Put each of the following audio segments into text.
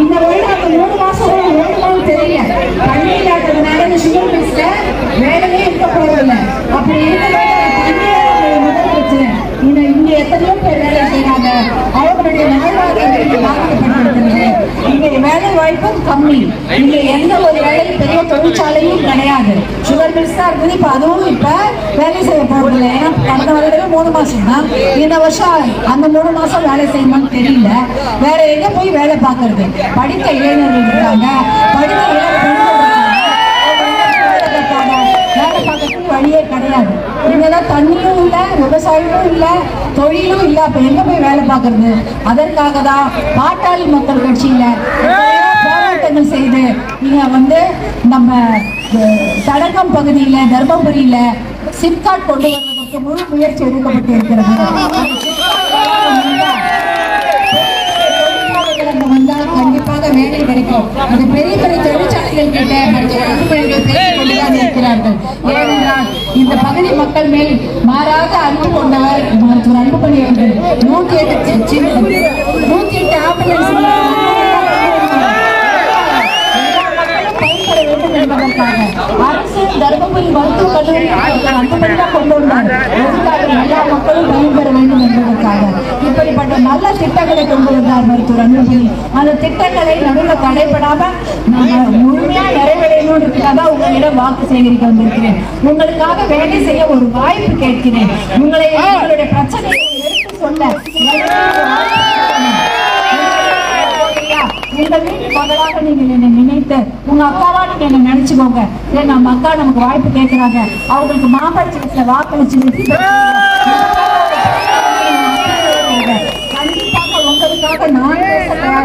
இந்த வருடம் அந்த மூணு மாசம் ஓடுமான்னு தெரியல தண்ணி இல்லாததுனால இந்த சுகர் மில்ஸ்ல வேலையே இருக்க போறதில்ல அப்படி இருக்கிற முதல் பிரச்சனை இந்த இங்க எத்தனையோ பேர் வேலை செய்யறாங்க அவங்களுடைய வாழ்வாதாரத்தை பாதிக்கப்பட்டிருக்கிறது இங்க வேலை வாய்ப்பும் கம்மி. இங்க எந்த ஒரு வேலையும் பெரிய தொழிற்சாலையும் கிடையாது. சுகர் மில்ஸ் தான் இருக்குது. இப்ப அதுவும் இப்ப வேலை செய்ய போறதில்ல. ஏன்னா கடந்த வருடமே மூணு மாசம் தான். இந்த வருஷம் அந்த மூணு மாசம் வேலை செய்யணும்னு தெரியல. வேற எங்க போய் வேலை பார்க்கறது? படித்த இளைஞர்கள் இருக்காங்க. படித்த இளைஞர்கள் வேலை பார்க்கறதுக்கு வழியே கிடையாது. இங்கதான் தண்ணியும் இல்ல விவசாயமும் இல்ல தொழிலும் இல்ல. அப்ப எங்க போய் வேலை பார்க்கறது? அதற்காக தான் பாட்டாளி மக்கள் கட்சியில நீங்கள் வந்து நம்ம அஹ், தடகம் பகுதியில தர்மபுரியில சிப்காட் கொண்டு வருவதற்கு முழு முயற்சி எடுக்கப்பட்டு இருக்கிறது. அந்த கண்டிப்பாக வேலை கிடைக்கும். அது பெரிய பெரிய தொழிற்சாலைகள் கிட்ட மருத்துவ அதிகாரிகள் இருக்கிறார்கள். ஏனென்றால் இந்த பகுதி மக்கள் மேல் மாறாத அன்பு கொண்டவர் மருத்துவர் அன்புமணி அவர்கள் நூத்தி எட்டு சி- சி- எட்டு ஆம்புலன்ஸ் திட்டங்களை நடுவில் தடைபடாம முழுமையா நிறைவேறணுன்றதுக்காக தான் உங்களிடம் வாக்கு சேகரிக்க வந்திருக்கிறேன். உங்களுக்காக வேலை செய்ய ஒரு வாய்ப்பு கேட்கிறேன். உங்களை உங்களுடைய பிரச்சனையை எடுத்து சொல்ல. உங்க வீட்டு மகளாக நீங்க என்னை நினைத்து உங்க அக்காவா நீங்க என்ன நினைச்சுக்கோங்க. நம்ம அக்கா நமக்கு வாய்ப்பு கேட்கிறாங்க அவங்களுக்கு மாம்பழ வாக்களிச்சு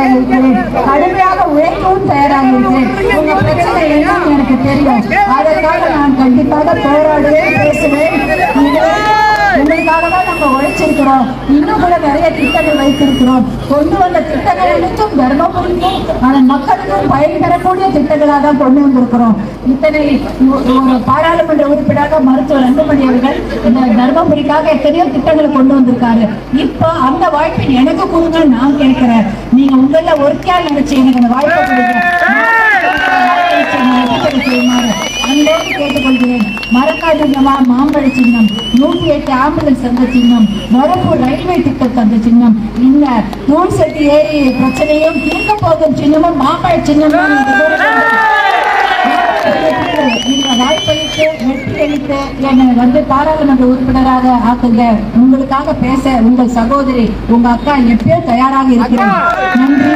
தயாராக இருக்கிறேன் கடுமையாக உழைக்கவும் தயாராக இருக்கிறேன். உங்க பிரச்சனை என்னன்னு எனக்கு தெரியும். அதற்காக நான் கண்டிப்பாக போராடுவேன் பேசுவேன். உங்களுக்காக தான் நம்ம உழைச்சிருக்கிறோம். இன்னும் கூட நிறைய திட்டங்கள் வைத்திருக்கிறோம். கொண்டு வந்த திட்டங்கள் அனைத்தும் தர்மபுரிக்கும். ஆனால் மக்களுக்கும் பயன் பெறக்கூடிய திட்டங்களாக தான் கொண்டு வந்திருக்கிறோம். இத்தனை ஒரு பாராளுமன்ற உறுப்பினராக மருத்துவர் அன்புமணி அவர்கள் இந்த தர்மபுரிக்காக எத்தனையோ திட்டங்களை கொண்டு வந்திருக்காரு. இப்போ அந்த வாய்ப்பின் எனக்கு கொடுங்க நான் கேட்கிறேன். நீங்க உங்கள ஒருக்கையா நினைச்சு எனக்கு அந்த வாய்ப்பை கொடுங்க. அன்போடு கேட்டுக்கொள்கிறேன். மறக்காதீங்கம்மா மாம்பழ சின்னம் நூத்தி எட்டு ஆம்புலன்ஸ் அந்த சின்னம் வரப்பூர் ரயில்வே திட்டம் அந்த சின்னம். இந்த தூள் செட்டி ஏரி பிரச்சனையும் தீர்க்க போகும் சின்னமும் மாம்பழ சின்னம் தான் இந்த தூரத்தில் நீங்க வாய்ப்பளித்து வெற்றி அளித்து என்னை வந்து பாராளுமன்ற உறுப்பினராக ஆக்குங்க உங்களுக்காக பேச உங்கள் சகோதரி உங்க அக்கா எப்பயோ தயாராக இருக்கிறேன் நன்றி